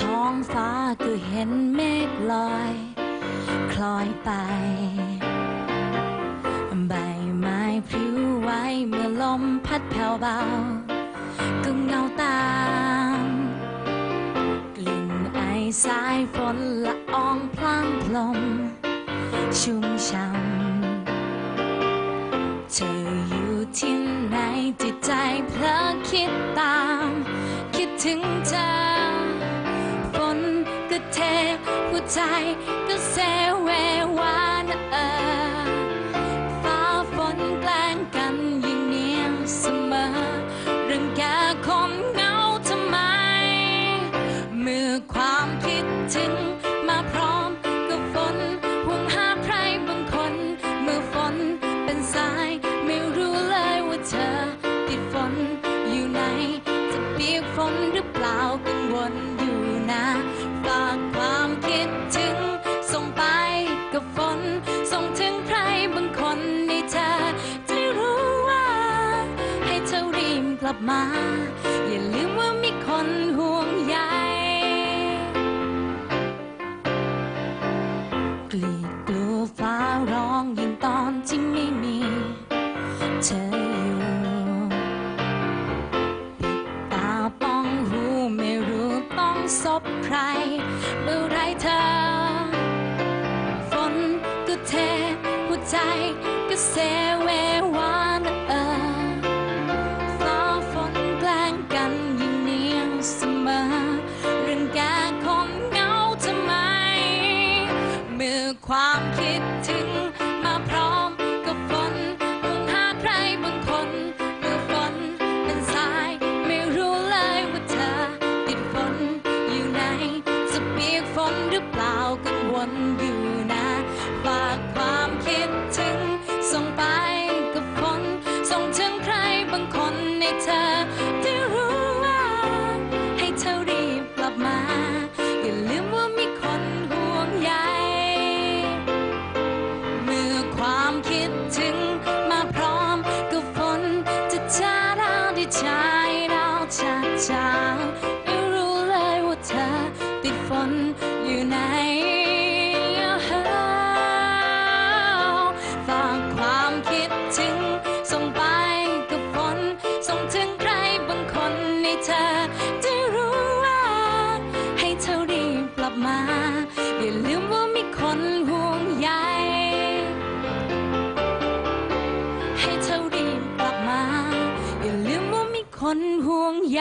ท้องฟ้าก็เห็นเมฆลอย คล้อยไป ใบไม้พลิ้วไหวเมื่อลมพัดแผ่วเบา ก็เงาตาม กลิ่นไอสายฝนละอองพลางพลม ชุ่มช่ำเธออยู่ที่ไหนจิตใจเพลอคิด ก็เทหัวใจก็เซเววานเออฟ้าฝนแกล้งกันยิ่งเนียนเสมอเรื่องแกคนเงาทำไม เมื่อความคิดถึงมาพร้อมกับฝนห่วงหาใครบางคน เมื่อฝนเป็นสายไม่รู้เลยว่าเธอติดฝนอยู่ไหนจะเปียกฝนหรือเปล่า ลับมา อย่าลืมว่ามีคนห่วงใยกลีดกลัวฟ้าร้องยิ่งตอนที่ไม่มีเธออยู่ปิดตาป้องหูไม่รู้ต้องซบใคร เมื่อไรเธอ ฝนก็เทหัวใจก็เซเววา เให้เธอรีบกลับมา อย่าลืมว่ามีคนห่วงใย